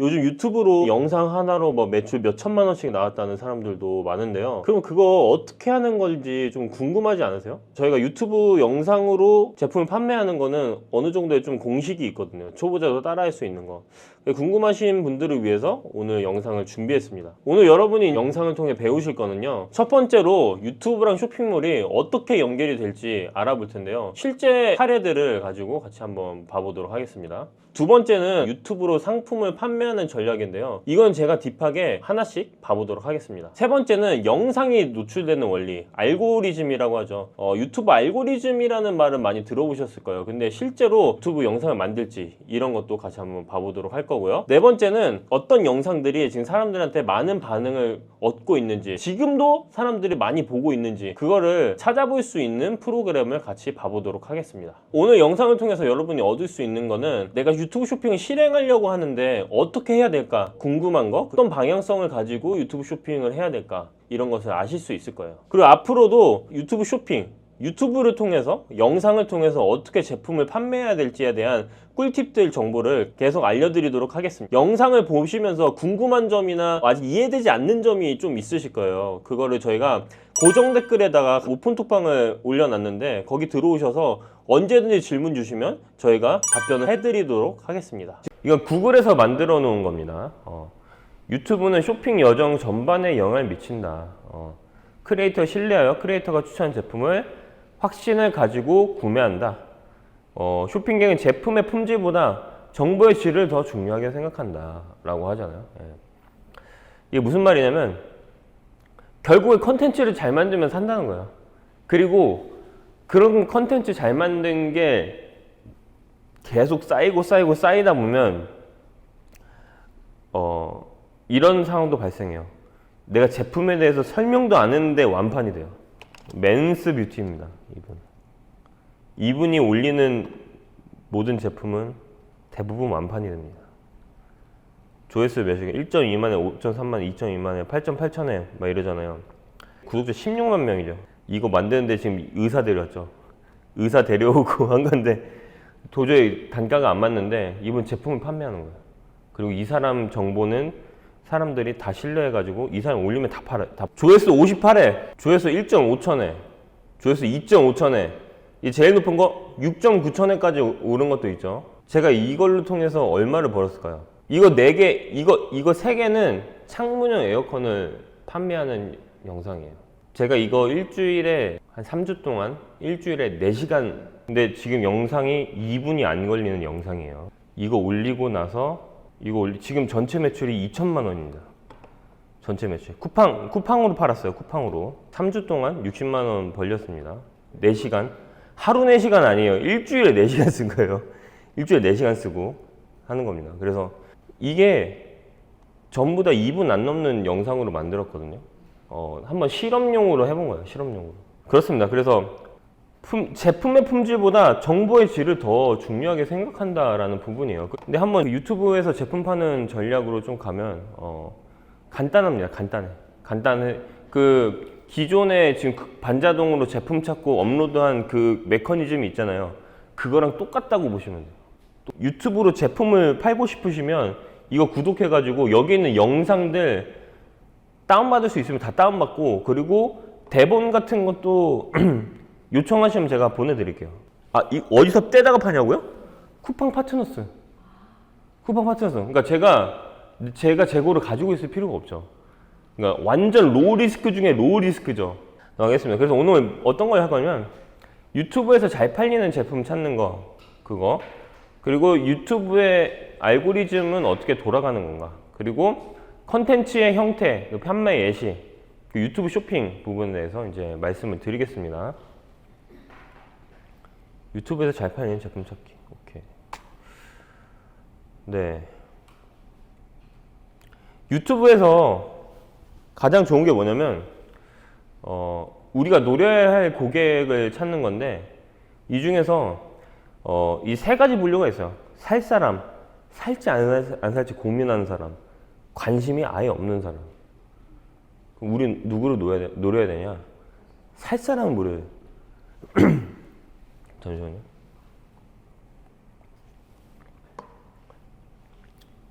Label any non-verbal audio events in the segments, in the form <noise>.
요즘 유튜브로 영상 하나로 뭐 매출 몇 천만 원씩 나왔다는 사람들도 많은데요. 그럼 그거 어떻게 하는 건지 좀 궁금하지 않으세요? 저희가 유튜브 영상으로 제품을 판매하는 거는 어느 정도의 좀 공식이 있거든요. 초보자도 따라할 수 있는 거. 궁금하신 분들을 위해서 오늘 영상을 준비했습니다. 오늘 여러분이 영상을 통해 배우실 거는요. 첫 번째로 유튜브랑 쇼핑몰이 어떻게 연결이 될지 알아볼 텐데요. 실제 사례들을 가지고 같이 한번 봐보도록 하겠습니다. 두 번째는 유튜브로 상품을 판매하는 전략인데요. 이건 제가 딥하게 하나씩 봐보도록 하겠습니다. 세 번째는 영상이 노출되는 원리, 알고리즘이라고 하죠. 어, 유튜브 알고리즘이라는 말은 많이 들어보셨을 거예요. 근데 실제로 유튜브 영상을 만들지 이런 것도 같이 한번 봐보도록 할 거 고요. 네 번째는 어떤 영상들이 지금 사람들한테 많은 반응을 얻고 있는지, 지금도 사람들이 많이 보고 있는지 그거를 찾아볼 수 있는 프로그램을 같이 봐보도록 하겠습니다. 오늘 영상을 통해서 여러분이 얻을 수 있는 거는 내가 유튜브 쇼핑을 실행하려고 하는데 어떻게 해야 될까 궁금한 거 어떤 방향성을 가지고 유튜브 쇼핑을 해야 될까 이런 것을 아실 수 있을 거예요 그리고 앞으로도 유튜브 쇼핑 유튜브를 통해서 영상을 통해서 어떻게 제품을 판매해야 될지에 대한 꿀팁들 정보를 계속 알려드리도록 하겠습니다. 영상을 보시면서 궁금한 점이나 아직 이해되지 않는 점이 좀 있으실 거예요. 그거를 저희가 고정 댓글에다가 오픈 톡방을 올려놨는데 거기 들어오셔서 언제든지 질문 주시면 저희가 답변을 해드리도록 하겠습니다. 이건 구글에서 만들어 놓은 겁니다. 어. 유튜브는 쇼핑 여정 전반에 영향을 미친다. 어. 크리에이터 신뢰하여 크리에이터가 추천한 제품을 확신을 가지고 구매한다. 어, 쇼핑객은 제품의 품질보다 정보의 질을 더 중요하게 생각한다. 라고 하잖아요. 예. 이게 무슨 말이냐면, 결국에 컨텐츠를 잘 만들면 산다는 거예요. 그리고 그런 컨텐츠 잘 만든 게 계속 쌓이고 쌓이고 쌓이다 보면, 어, 이런 상황도 발생해요. 내가 제품에 대해서 설명도 안 했는데 완판이 돼요. 맨스 뷰티입니다. 이분. 이분이 올리는 모든 제품은 대부분 완판이 됩니다. 조회수 몇이게 1.2만에, 5.3만에, 2.2만에, 8.8천에 막 이러잖아요. 구독자 16만 명이죠. 이거 만드는데 지금 의사 데려왔죠. 의사 데려오고 <laughs> 한 건데 도저히 단가가 안 맞는데 이분 제품을 판매하는 거예요. 그리고 이 사람 정보는 사람들이 다 신뢰해가지고 이 사람 올리면 다 팔아. 다. 조회수 58회, 조회수 1.5천회, 조회수 2.5천회, 이 제일 높은 거 6.9천회까지 오른 것도 있죠. 제가 이걸로 통해서 얼마를 벌었을까요? 이거 4개, 이거, 이거 3개는 창문형 에어컨을 판매하는 영상이에요. 제가 이거 일주일에 한 3주 동안 일주일에 4시간 근데 지금 영상이 2분이 안 걸리는 영상이에요. 이거 올리고 나서 이거 지금 전체 매출이 2천만 원입니다. 전체 매출. 쿠팡 쿠팡으로 팔았어요. 쿠팡으로. 3주 동안 60만 원 벌렸습니다. 4시간. 하루 4시간 아니에요. 일주일에 4시간 쓴 거예요. 일주일에 4시간 쓰고 하는 겁니다. 그래서 이게 전부 다 2분 안 넘는 영상으로 만들었거든요. 어, 한번 실험용으로 해본 거예요. 실험용으로. 그렇습니다. 그래서 품- 제품의 품질보다 정보의 질을 더 중요하게 생각한다라는 부분이에요. 근데 한번 유튜브에서 제품 파는 전략으로 좀 가면 어, 간단합니다. 간단해. 간단해. 그 기존에 지금 그 반자동으로 제품 찾고 업로드한 그 메커니즘이 있잖아요. 그거랑 똑같다고 보시면 돼요. 또 유튜브로 제품을 팔고 싶으시면 이거 구독해가지고 여기 있는 영상들 다운받을 수 있으면 다 다운받고 그리고 대본 같은 것도 <clears throat> 요청하시면 제가 보내드릴게요. 아, 이 어디서 떼다가 파냐고요? 쿠팡 파트너스. 쿠팡 파트너스. 그러니까 제가 제가 재고를 가지고 있을 필요가 없죠. 그러니까 완전 로우 리스크 중에 로우 리스크죠. 알겠습니다. 그래서 오늘 어떤 걸 할 거냐면 유튜브에서 잘 팔리는 제품 찾는 거 그거 그리고 유튜브의 알고리즘은 어떻게 돌아가는 건가 그리고 컨텐츠의 형태, 그 판매 예시, 그 유튜브 쇼핑 부분에 대해서 이제 말씀을 드리겠습니다. 유튜브에서 잘 팔리는 제품 찾기. 오케이. 네. 유튜브에서 가장 좋은 게 뭐냐면 어, 우리가 노려야 할 고객을 찾는 건데 이 중에서 어, 이 세 가지 분류가 있어요. 살 사람, 살지 안, 살, 안 살지 고민하는 사람, 관심이 아예 없는 사람. 우리 누구를 노려야, 돼- 노려야 되냐? 살 사람을 노려야 돼. <clears throat> 잠시만요.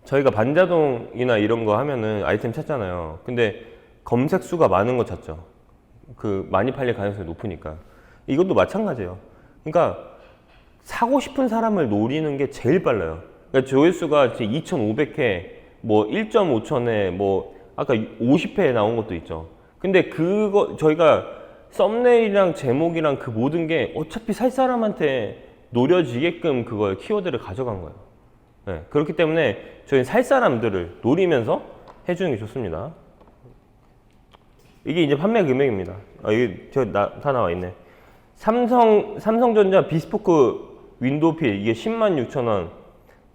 저희가 반자동이나 이런 거 하면은 아이템 찾잖아요. 근데 검색 수가 많은 거 찾죠. 그 많이 팔릴 가능성이 높으니까. 이것도 마찬가지예요. 그러니까 사고 싶은 사람을 노리는 게 제일 빨라요. 그러니까 조회수가 지금 2,500회, 뭐 1.5천회, 뭐 아까 50회 나온 것도 있죠. 근데 그거 저희가 썸네일이랑 제목이랑 그 모든 게 어차피 살 사람한테 노려지게끔 그걸 키워드를 가져간 거예요. 네, 그렇기 때문에 저희는 살 사람들을 노리면서 해주는 게 좋습니다. 이게 이제 판매 금액입니다. 아, 이게 저다 나와 있네. 삼성 삼성전자 비스포크 윈도우 필 이게 10만 6천 원.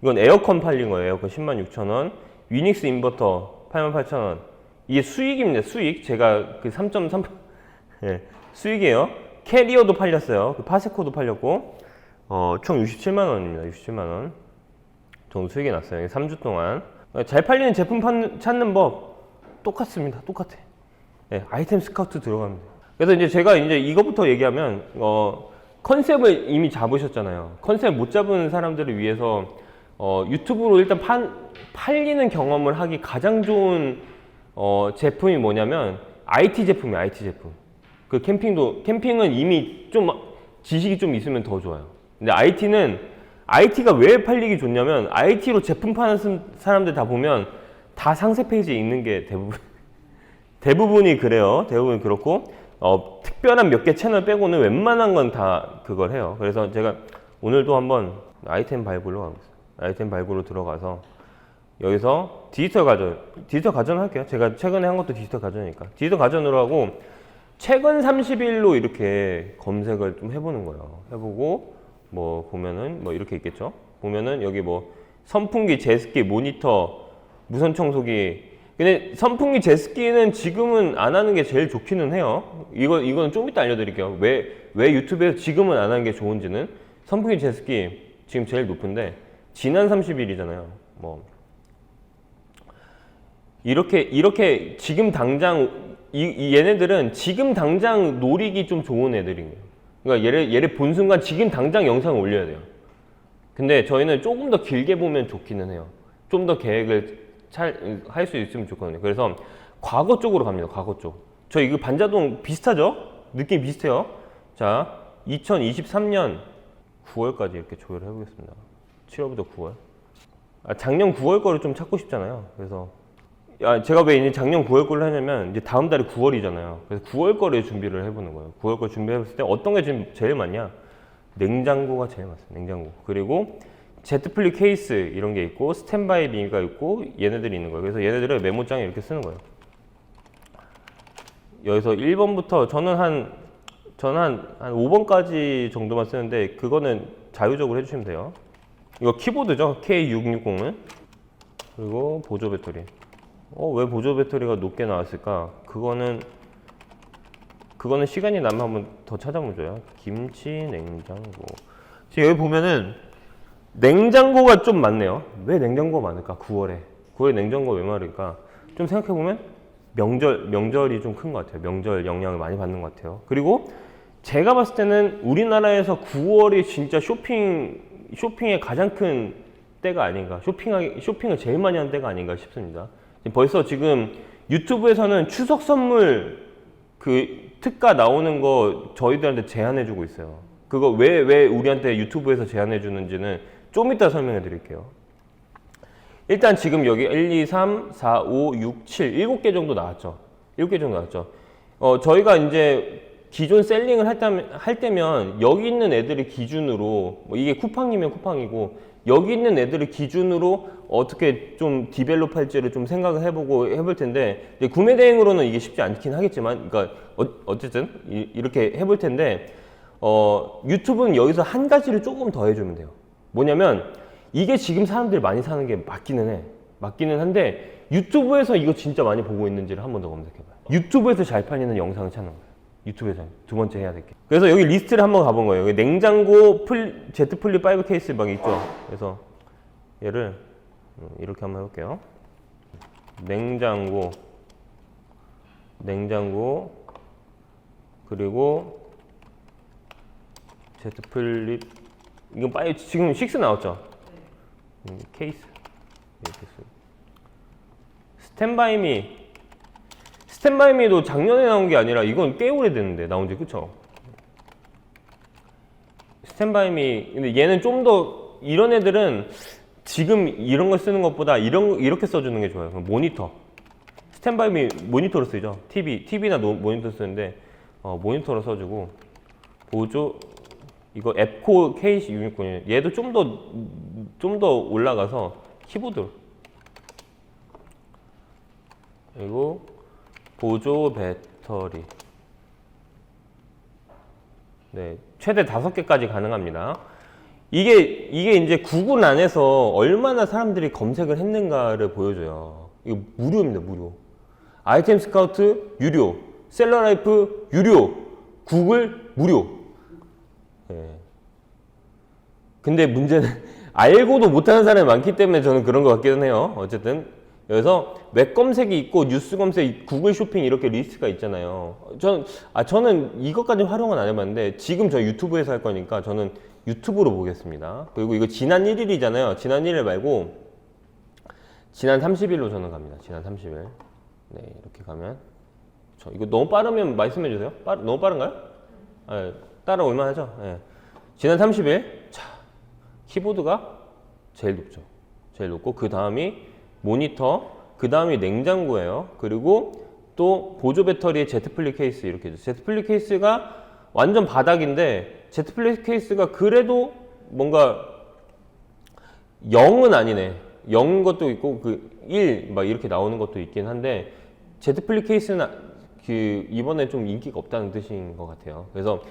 이건 에어컨 팔린 거예요. 에어컨 10만 6천 원. 위닉스 인버터 8만 8천 원. 이게 수익입니다. 수익. 제가 그 3.3 예, 수익이에요. 캐리어도 팔렸어요. 그 파세코도 팔렸고 어, 총 67만 원입니다. 67만 원. 정도 수익이 났어요. 3주 동안. 잘 팔리는 제품 판- 찾는 법 똑같습니다. 똑같아. 네, 아이템 스카우트 들어갑니다. 그래서 이제 제가 이제 이것부터 얘기하면 어, 컨셉을 이미 잡으셨잖아요. 컨셉 못 잡은 사람들을 위해서 어, 유튜브로 일단 판, 팔리는 경험을 하기 가장 좋은 어, 제품이 뭐냐면 IT 제품이에요. IT 제품. 그 캠핑도 캠핑은 이미 좀 지식이 좀 있으면 더 좋아요. 근데 IT는 IT가 왜 팔리기 좋냐면 IT로 제품 파는 스- 사람들 다 보면 다 상세 페이지에 있는 게 대부분 <laughs> 대부분이 그래요. 대부분 그렇고 어, 특별한 몇 개 채널 빼고는 웬만한 건 다 그걸 해요. 그래서 제가 오늘도 한번 아이템 발굴로 가겠습니다. 아이템 발굴로 들어가서 여기서 디지털 가전, 디지털 가전 할게요. 제가 최근에 한 것도 디지털 가전이니까. 디지털 가전으로 하고 최근 30일로 이렇게 검색을 좀 해보는 거예요. 해보고 뭐 보면은 뭐 이렇게 있겠죠. 보면은 여기 뭐 선풍기, 제습기, 모니터, 무선 청소기. 근데 선풍기, 제습기는 지금은 안 하는 게 제일 좋기는 해요. 이거 이거는 좀 이따 알려드릴게요. 왜 왜 유튜브에서 지금은 안 하는 게 좋은지는 선풍기, 제습기 지금 제일 높은데 지난 30일이잖아요. 뭐 이렇게 이렇게 지금 당장 이, 이 얘네들은 지금 당장 노리기 좀 좋은 애들인 거예요. 그러니까 얘를 얘를 본 순간 지금 당장 영상을 올려야 돼요. 근데 저희는 조금 더 길게 보면 좋기는 해요. 좀 더 계획을 잘할수 있으면 좋거든요. 그래서 과거 쪽으로 갑니다. 과거 쪽. 저 이거 반자동 비슷하죠? 느낌 비슷해요. 자, 2023년 9월까지 이렇게 조회를 해보겠습니다. 7월부터 9월. 아, 작년 9월 거를 좀 찾고 싶잖아요. 그래서 야, 제가 왜 이제 작년 9월 걸로 하냐면 이제 다음 달이 9월이잖아요. 그래서 9월 거를 준비를 해보는 거예요. 9월 걸 준비해봤을 때 어떤 게 제일 많냐? 냉장고가 제일 많습니다. 냉장고. 그리고 제트플리 케이스 이런 게 있고 스탠바이 링가 있고 얘네들이 있는 거예요. 그래서 얘네들을 메모장에 이렇게 쓰는 거예요. 여기서 1번부터 저는 한 저는 한, 한 5번까지 정도만 쓰는데 그거는 자유적으로 해주시면 돼요. 이거 키보드죠. K660은 그리고 보조 배터리. 어, 왜 보조 배터리가 높게 나왔을까? 그거는 그거는 시간이 나면 한번 더 찾아보죠. 김치 냉장고. 지금 여기 보면은 냉장고가 좀 많네요. 왜 냉장고가 많을까? 9월에. 9월에 냉장고 왜 많을까? 좀 생각해 보면 명절 명절이 좀 큰 것 같아요. 명절 영향을 많이 받는 것 같아요. 그리고 제가 봤을 때는 우리나라에서 9월이 진짜 쇼핑 쇼핑의 가장 큰 때가 아닌가. 쇼핑하기 쇼핑을 제일 많이 하는 때가 아닌가 싶습니다. 벌써 지금 유튜브에서는 추석 선물 그 특가 나오는 거 저희들한테 제안해 주고 있어요. 그거 왜 왜 우리한테 유튜브에서 제안해 주는지는 좀 이따 설명해 드릴게요. 일단 지금 여기 1, 2, 3, 4, 5, 6, 7, 7개 정도 나왔죠. 7개 정도 나왔죠. 어, 저희가 이제 기존 셀링을 할, 때면, 할 때면 여기 있는 애들을 기준으로 뭐 이게 쿠팡이면 쿠팡이고 여기 있는 애들을 기준으로 어떻게 좀 디벨롭 할지를 좀 생각을 해보고 해볼 텐데 구매 대행으로는 이게 쉽지 않긴 하겠지만 그러니까 어, 쨌든 이, 렇게 해볼 텐데 어, 유튜브는 여기서 한 가지를 조금 더 해주면 돼요. 뭐냐면 이게 지금 사람들이 많이 사는 게 맞기는 해. 맞기는 한데 유튜브에서 이거 진짜 많이 보고 있는지를 한 번 더 검색해봐요. 유튜브에서 잘 팔리는 영상을 찾는 거예요. 유튜브에서 두 번째 해야 될 게. 그래서 여기 리스트를 한번 가본 거예요. 여기 냉장고 플 제트 플립 5 케이스 막 있죠. 그래서 얘를 음, 이렇게 한번 해볼게요. 냉장고, 냉장고, 그리고 제트 플립 이건 파이 지금 6 나왔죠? 음, 케이스 이렇게 쓰. 스탠바이미 스탠바이미도 작년에 나온 게 아니라 이건 꽤 오래 됐는데 나온 지 그쵸? 스탠바이미 근데 얘는 좀 더 이런 애들은 지금 이런 걸 쓰는 것보다 이런 거- 이렇게 써주는 게 좋아요. 모니터 스탠바이미 모니터로 쓰죠. TV TV나 모니터 쓰는데 어, 모니터로 써주고 보조 이거 앱코 K 유니콘이 얘도 좀 더 좀 더 올라가서 키보드 그리고 보조 배터리 네 최대 다섯 개까지 가능합니다. 이게 이게 이제 구글 안에서 얼마나 사람들이 검색을 했는가를 보여줘요. 이거 무료입니다, 무료. 아이템 스카우트 유료, 셀러라이프 유료, 구글 무료. 예. 근데 문제는 <laughs> 알고도 못하는 사람이 많기 때문에 저는 그런 것 같기는 해요. 어쨌든 그래서 웹 검색이 있고 뉴스 검색, 구글 쇼핑 이렇게 리스트가 있잖아요. 저는 아 저는 이것까지 활용은 안 해봤는데 지금 저 유튜브에서 할 거니까 저는 유튜브로 보겠습니다. 그리고 이거 지난 1일이잖아요. 지난 1일 말고 지난 30일로 저는 갑니다. 지난 30일. 네 이렇게 가면 저 이거 너무 빠르면 말씀해 주세요. 빠, 너무 빠른가요? 네, 따라올만 하죠. 예. 지난 30일 자 키보드가 제일 높죠. 제일 높고 그 다음이 모니터, 그 다음이 냉장고예요. 그리고 또 보조 배터리에 제트 플립 케이스 이렇게 있죠. 제트 플립 케이스가 완전 바닥인데 제트 플립 케이스가 그래도 뭔가 0은 아니네. 0인 것도 있고 그 1 막 이렇게 나오는 것도 있긴 한데 제트 플립 케이스는 아- 그 이번에 좀 인기가 없다는 뜻인 것 같아요. 그래서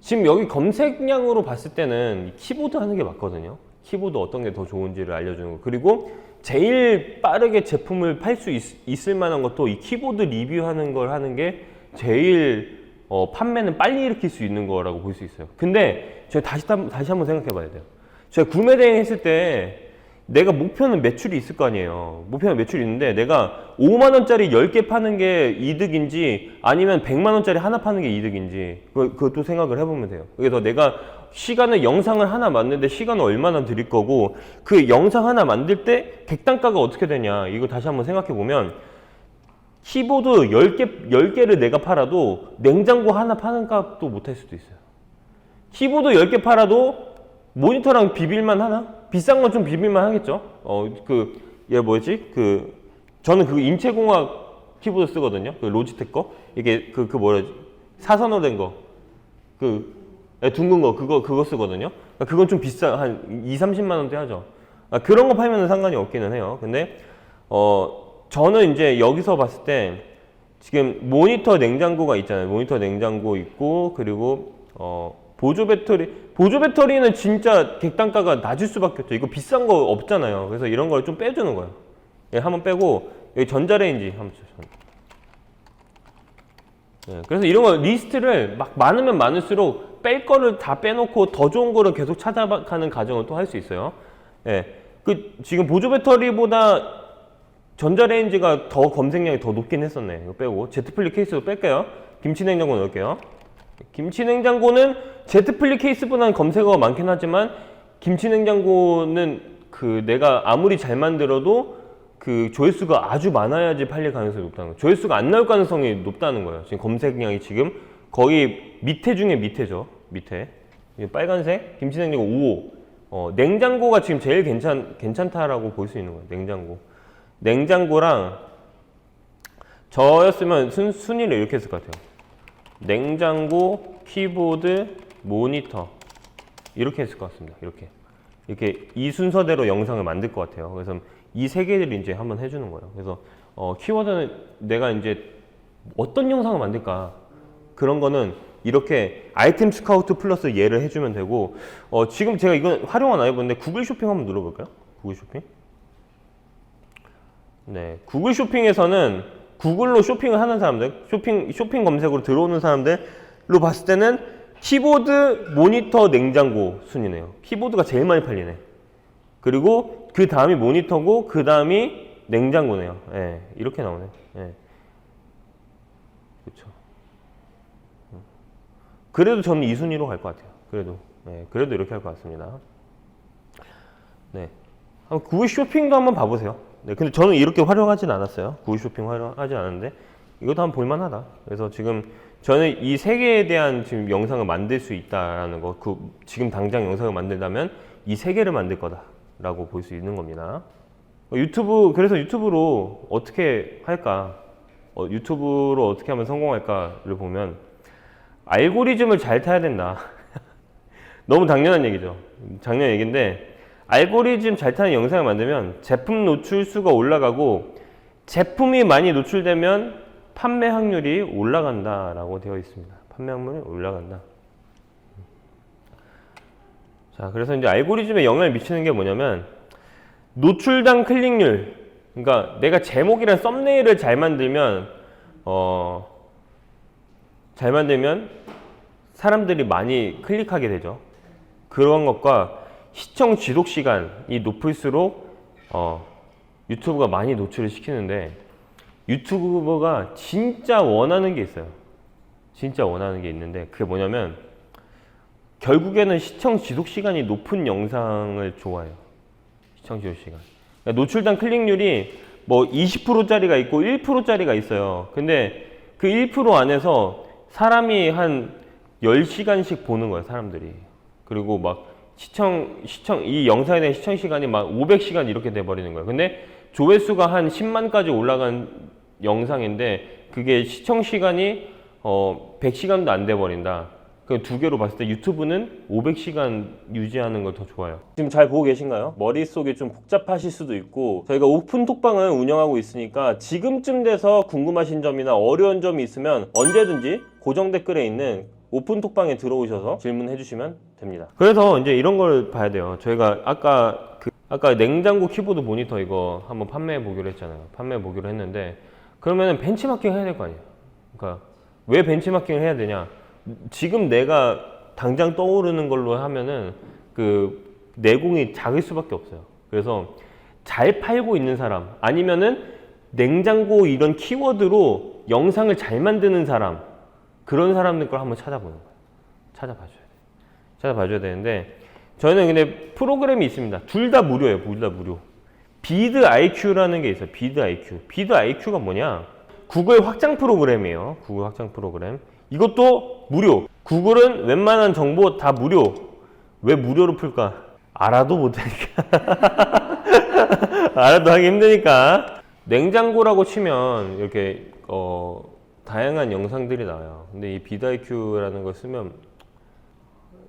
지금 여기 검색량으로 봤을 때는 이 키보드 하는 게 맞거든요. 키보드 어떤 게 더 좋은지를 알려주는 거. 그리고 제일 빠르게 제품을 팔 수 있을 만한 것도 이 키보드 리뷰하는 걸 하는 게 제일 어, 판매는 빨리 일으킬 수 있는 거라고 볼 수 있어요. 근데 제가 다시 한- 다시 한번 생각해 봐야 돼요. 제가 구매 대행 했을 때 내가 목표는 매출이 있을 거 아니에요. 목표는 매출이 있는데 내가 5만 원짜리 10개 파는 게 이득인지 아니면 100만 원짜리 하나 파는 게 이득인지 그, 그것도 생각을 해보면 돼요. 그래서 내가 시간을 영상을 하나 만드는데 시간을 얼마나 드릴 거고 그 영상 하나 만들 때 객단가가 어떻게 되냐 이거 다시 한번 생각해 보면 키보드 10개, 10개를 내가 팔아도 냉장고 하나 파는 값도 못 할 수도 있어요. 키보드 10개 팔아도 모니터랑 비빌만 하나? 비싼 건 좀 비빌만 하겠죠. 어, 그, 얘 뭐지? 그, 저는 그 인체공학 키보드 쓰거든요. 그 로지텍 거. 이게 그, 그 뭐라지? 사선으로 된 거. 그, 예, 둥근 거. 그거, 그거 쓰거든요. 그러니까 그건 좀 비싸. 한 2, 30만 원대 하죠. 아, 그런 거 팔면 상관이 없기는 해요. 근데, 어, 저는 이제 여기서 봤을 때 지금 모니터 냉장고가 있잖아요. 모니터 냉장고 있고, 그리고, 어, 보조 배터리, 보조 배터리는 진짜 객단가가 낮을 수밖에 없죠. 이거 비싼 거 없잖아요. 그래서 이런 걸 좀 빼주는 거예요. 예, 한번 빼고, 여기 전자레인지 한번 쳐. 예, 그래서 이런 거 리스트를 막 많으면 많을수록 뺄 거를 다 빼놓고 더 좋은 거를 계속 찾아가는 과정을 또 할 수 있어요. 예, 그 지금 보조 배터리보다 전자레인지가 더 검색량이 더 높긴 했었네. 이거 빼고 제트플립 케이스도 뺄게요. 김치 냉장고 넣을게요. 김치 냉장고는 제트플립 케이스보다는 검색어가 많긴 하지만 김치 냉장고는 그 내가 아무리 잘 만들어도 그 조회수가 아주 많아야지 팔릴 가능성이 높다는 거예요. 조회수가 안 나올 가능성이 높다는 거예요. 지금 검색량이 지금 거의 밑에 중에 밑에죠. 밑에. 이 빨간색 김치 냉장고 5호. 어, 냉장고가 지금 제일 괜찮 괜찮다라고 볼 수 있는 거예요. 냉장고. 냉장고랑 저였으면 순, 순위를 이렇게 했을 것 같아요. 냉장고, 키보드, 모니터 이렇게 했을 것 같습니다. 이렇게 이렇게 이 순서대로 영상을 만들 것 같아요. 그래서 이 세 개를 이제 한번 해주는 거예요. 그래서 어, 키워드는 내가 이제 어떤 영상을 만들까 그런 거는 이렇게 아이템 스카우트 플러스 얘를 해주면 되고 어, 지금 제가 이건 활용은 안 해봤는데 구글 쇼핑 한번 눌러볼까요? 구글 쇼핑. 네, 구글 쇼핑에서는 구글로 쇼핑을 하는 사람들, 쇼핑 쇼핑 검색으로 들어오는 사람들로 봤을 때는 키보드, 모니터, 냉장고 순이네요. 키보드가 제일 많이 팔리네. 그리고 그 다음이 모니터고 그 다음이 냉장고네요. 예, 이렇게 나오네. 예. 그렇죠. 그래도 저는 이 순위로 갈 것 같아요. 그래도, 예, 그래도 이렇게 할 것 같습니다. 네. 한번 구글 쇼핑도 한번 봐보세요. 네, 근데 저는 이렇게 활용하진 않았어요. 구글 쇼핑 활용하지 않았는데 이것도 한번 볼만하다. 그래서 지금 저는 이 세 개에 대한 지금 영상을 만들 수 있다라는 거, 그 지금 당장 영상을 만들다면 이 세 개를 만들 거다라고 볼 수 있는 겁니다. 어, 유튜브 그래서 유튜브로 어떻게 할까? 어, 유튜브로 어떻게 하면 성공할까를 보면 알고리즘을 잘 타야 된다. <laughs> 너무 당연한 얘기죠. 당연한 얘기인데 알고리즘 잘 타는 영상을 만들면 제품 노출 수가 올라가고 제품이 많이 노출되면 판매 확률이 올라간다라고 되어 있습니다. 판매 확률이 올라간다. 자, 그래서 이제 알고리즘에 영향을 미치는 게 뭐냐면 노출당 클릭률. 그러니까 내가 제목이랑 썸네일을 잘 만들면 어, 잘 만들면 사람들이 많이 클릭하게 되죠. 그런 것과 시청 지속 시간이 높을수록 어, 유튜브가 많이 노출을 시키는데 유튜버가 진짜 원하는 게 있어요. 진짜 원하는 게 있는데 그게 뭐냐면 결국에는 시청 지속 시간이 높은 영상을 좋아해요. 시청 지속 시간. 그러니까 노출당 클릭률이 뭐 20%짜리가 있고 1%짜리가 있어요. 근데 그 1% 안에서 사람이 한 10시간씩 보는 거예요, 사람들이. 그리고 막 시청, 시청, 이 영상에 대한 시청 시간이 막 500시간 이렇게 돼 버리는 거예요. 근데 조회수가 한 10만까지 올라간 영상인데 그게 시청 시간이 어, 100시간도 안 돼 버린다. 그 두 개로 봤을 때 유튜브는 500시간 유지하는 걸 더 좋아요. 지금 잘 보고 계신가요? 머릿속이 좀 복잡하실 수도 있고 저희가 오픈 톡방을 운영하고 있으니까 지금쯤 돼서 궁금하신 점이나 어려운 점이 있으면 언제든지 고정 댓글에 있는 오픈 톡방에 들어오셔서 질문해 주시면 됩니다. 그래서 이제 이런 걸 봐야 돼요. 저희가 아까 그 아까 냉장고 키보드 모니터 이거 한번 판매해 보기로 했잖아요. 판매해 보기로 했는데 그러면은 벤치마킹 해야 될 거 아니에요. 그러니까 왜 벤치마킹을 해야 되냐? 지금 내가 당장 떠오르는 걸로 하면은 그 내공이 작을 수밖에 없어요. 그래서 잘 팔고 있는 사람 아니면은 냉장고 이런 키워드로 영상을 잘 만드는 사람 그런 사람들 걸 한번 찾아보는 거예요. 찾아봐줘야 돼. 찾아봐줘야 되는데 저희는 근데 프로그램이 있습니다. 둘 다 무료예요. 둘 다 무료. 비드 IQ라는 게 있어요. 비드 IQ. 비드 IQ가 뭐냐? 구글 확장 프로그램이에요. 구글 확장 프로그램. 이것도 무료. 구글은 웬만한 정보 다 무료. 왜 무료로 풀까? 알아도 못하니까. <laughs> 알아도 하기 힘드니까. 냉장고라고 치면 이렇게 어, 다양한 영상들이 나와요. 근데 이 비드 IQ라는 걸 쓰면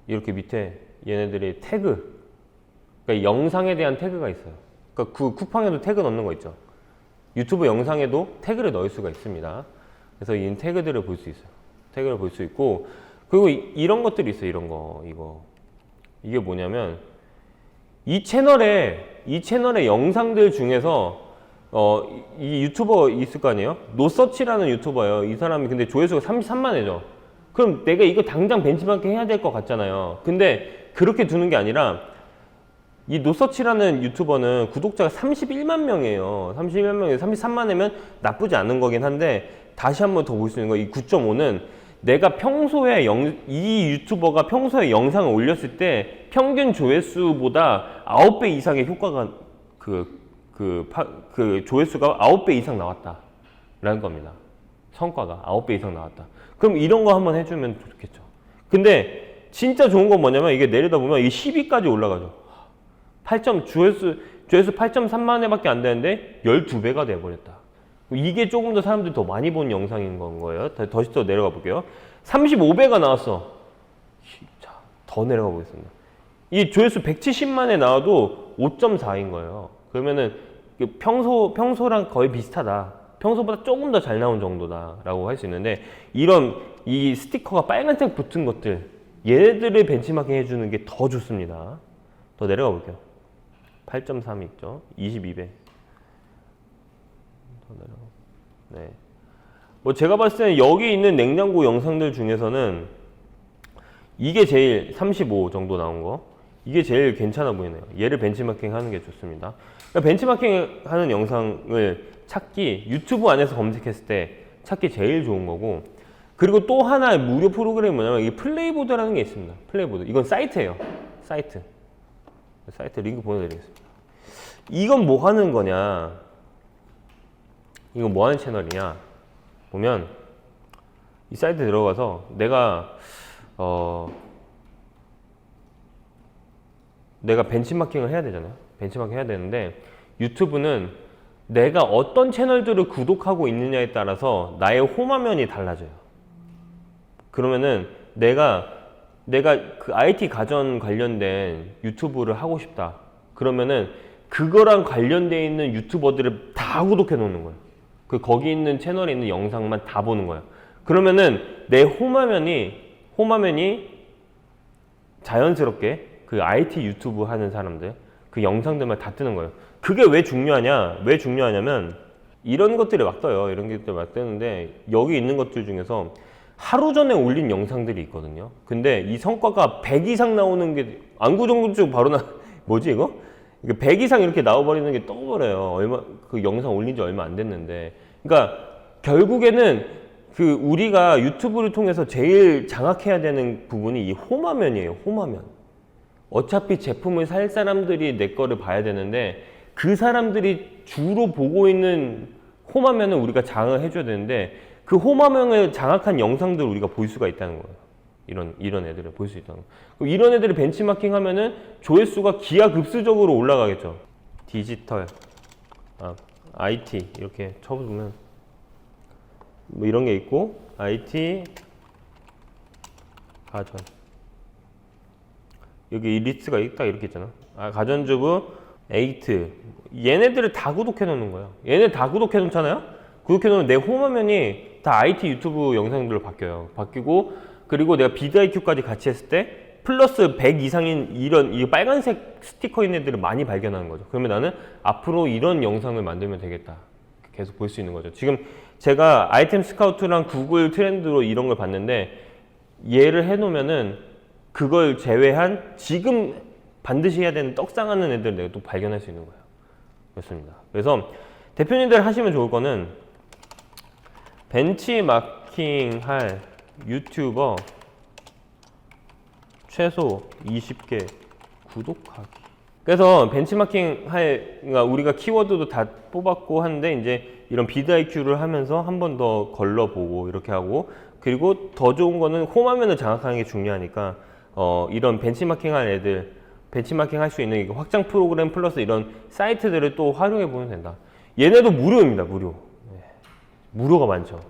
이렇게 밑에 얘네들이 태그, 그러니까 영상에 대한 태그가 있어요. 그러니까 그 쿠팡에도 태그 넣는 거 있죠. 유튜브 영상에도 태그를 넣을 수가 있습니다. 그래서 이 태그들을 볼 수 있어요. 태그를 볼 수 있고 그리고 이, 런 것들이 있어요. 이런 거 이거 이게 뭐냐면 이 채널에 이 채널의 영상들 중에서 어, 이 유튜버 있을 거 아니에요? 노서치라는 유튜버예요. 이 사람이 근데 조회수가 33만 회죠. 그럼 내가 이거 당장 벤치마킹 해야 될 것 같잖아요. 근데 그렇게 두는 게 아니라 이 노서치라는 유튜버는 구독자가 31만 명이에요. 31만 명에 33만 회면 나쁘지 않은 거긴 한데 다시 한번 더 볼 수 있는 거 이 9.5는 내가 평소에 영, 이 유튜버가 평소에 영상을 올렸을 때 평균 조회수보다 9배 이상의 효과가 그, 그, 파, 그 조회수가 9배 이상 나왔다 라는 겁니다. 성과가 9배 이상 나왔다. 그럼 이런 거 한번 해주면 좋겠죠. 근데 진짜 좋은 건 뭐냐면 이게 내려다 보면 이 10위까지 올라가죠. 8점, 조회수, 조회수 8.3만 회밖에 안 되는데 12배가 돼버렸다. 이게 조금 더 사람들이 더 많이 본 영상인 건 거예요. 더, 더, 더 내려가 볼게요. 35배가 나왔어. 자, 더 내려가 보겠습니다. 이 조회수 170만에 나와도 5.4인 거예요. 그러면은 그 평소, 평소랑 거의 비슷하다. 평소보다 조금 더 잘 나온 정도다라고 할 수 있는데 이런 이 스티커가 빨간색 붙은 것들 얘들을 벤치마킹 해주는 게 더 좋습니다. 더 내려가 볼게요. 8.3 있죠. 22배. 더 내려가. 네. 뭐 제가 봤을 때는 여기 있는 냉장고 영상들 중에서는 이게 제일 35 정도 나온 거. 이게 제일 괜찮아 보이네요. 얘를 벤치마킹 하는 게 좋습니다. 그러니까 벤치마킹 하는 영상을 찾기 유튜브 안에서 검색했을 때 찾기 제일 좋은 거고 그리고 또 하나 무료 프로그램이 뭐냐면 이 플레이보드라는 게 있습니다. 플레이보드. 이건 사이트예요. 사이트. 사이트 링크 보내드리겠습니다. 이건 뭐 하는 거냐? 이건 뭐 하는 채널이냐? 보면 이 사이트 들어가서 내가 어 내가 벤치마킹을 해야 되잖아요. 벤치마킹 해야 되는데 유튜브는 내가 어떤 채널들을 구독하고 있느냐에 따라서 나의 홈화면이 달라져요. 그러면은 내가 내가 그 IT 가전 관련된 유튜브를 하고 싶다. 그러면은 그거랑 관련돼 있는 유튜버들을 다 구독해 놓는 거예요. 그 거기 있는 채널에 있는 영상만 다 보는 거예요. 그러면은 내 홈화면이 홈화면이 자연스럽게 그 IT 유튜브 하는 사람들 그 영상들만 다 뜨는 거예요. 그게 왜 중요하냐? 왜 중요하냐면 이런 것들이 막 떠요. 이런 것들이 막 뜨는데 여기 있는 것들 중에서 하루 전에 올린 영상들이 있거든요. 근데 이 성과가 100 이상 나오는 게 안구정구증 바로 나 <laughs> 뭐지 이거? 이게 100 이상 이렇게 나와버리는 게 떠버려요. 얼마 그 영상 올린 지 얼마 안 됐는데. 그러니까 결국에는 그 우리가 유튜브를 통해서 제일 장악해야 되는 부분이 이 홈화면이에요. 홈화면. 어차피 제품을 살 사람들이 내 거를 봐야 되는데 그 사람들이 주로 보고 있는 홈화면을 우리가 장을 해줘야 되는데 그 홈화면을 장악한 영상들을 우리가 볼 수가 있다는 거예요. 이런 이런 애들을 볼 수 있다는 거. 이런 애들을 벤치마킹 하면은 조회수가 기하급수적으로 올라가겠죠. 디지털, 아, IT 이렇게 쳐보면 뭐 이런 게 있고 IT 가전 여기 이 리스트가 딱 이렇게 있잖아. 아, 가전주부, 에이트. 얘네들을 다 구독해 놓는 거예요. 얘네 다 구독해 놓잖아요? 구독해 놓으면 내 홈화면이 다 IT 유튜브 영상들로 바뀌어요. 바뀌고, 그리고 내가 비드IQ까지 같이 했을 때, 플러스 100 이상인 이런, 이 빨간색 스티커 있는 애들을 많이 발견하는 거죠. 그러면 나는 앞으로 이런 영상을 만들면 되겠다. 계속 볼 수 있는 거죠. 지금 제가 아이템 스카우트랑 구글 트렌드로 이런 걸 봤는데, 얘를 해놓으면은 그걸 제외한 지금 반드시 해야 되는 떡상하는 애들 내가 또 발견할 수 있는 거예요. 그렇습니다. 그래서 대표님들 하시면 좋을 거는 벤치마킹 할 유튜버 최소 20개 구독하기. 그래서 벤치마킹 할, 그러니까 우리가 키워드도 다 뽑았고 하는데 이제 이런 비드 IQ를 하면서 한 번 더 걸러보고 이렇게 하고 그리고 더 좋은 거는 홈화면을 장악하는 게 중요하니까 어, 이런 벤치마킹 할 애들 벤치마킹 할 수 있는 확장 프로그램 플러스 이런 사이트들을 또 활용해 보면 된다. 얘네도 무료입니다, 무료. 네. 무료가 많죠.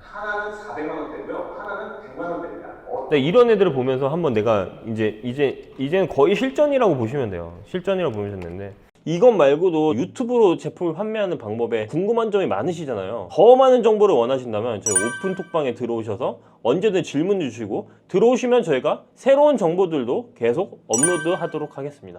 하나는 400만 원대고요. 하나는 100만 원대입니다. 어, 네, 이런 애들을 보면서 한번 내가 이제 이제 이제는 거의 실전이라고 보시면 돼요. 실전이라고 보시면 되는데 이것 말고도 유튜브로 제품을 판매하는 방법에 궁금한 점이 많으시잖아요. 더 많은 정보를 원하신다면 저희 오픈 톡방에 들어오셔서 언제든 질문 주시고 들어오시면 저희가 새로운 정보들도 계속 업로드 하도록 하겠습니다.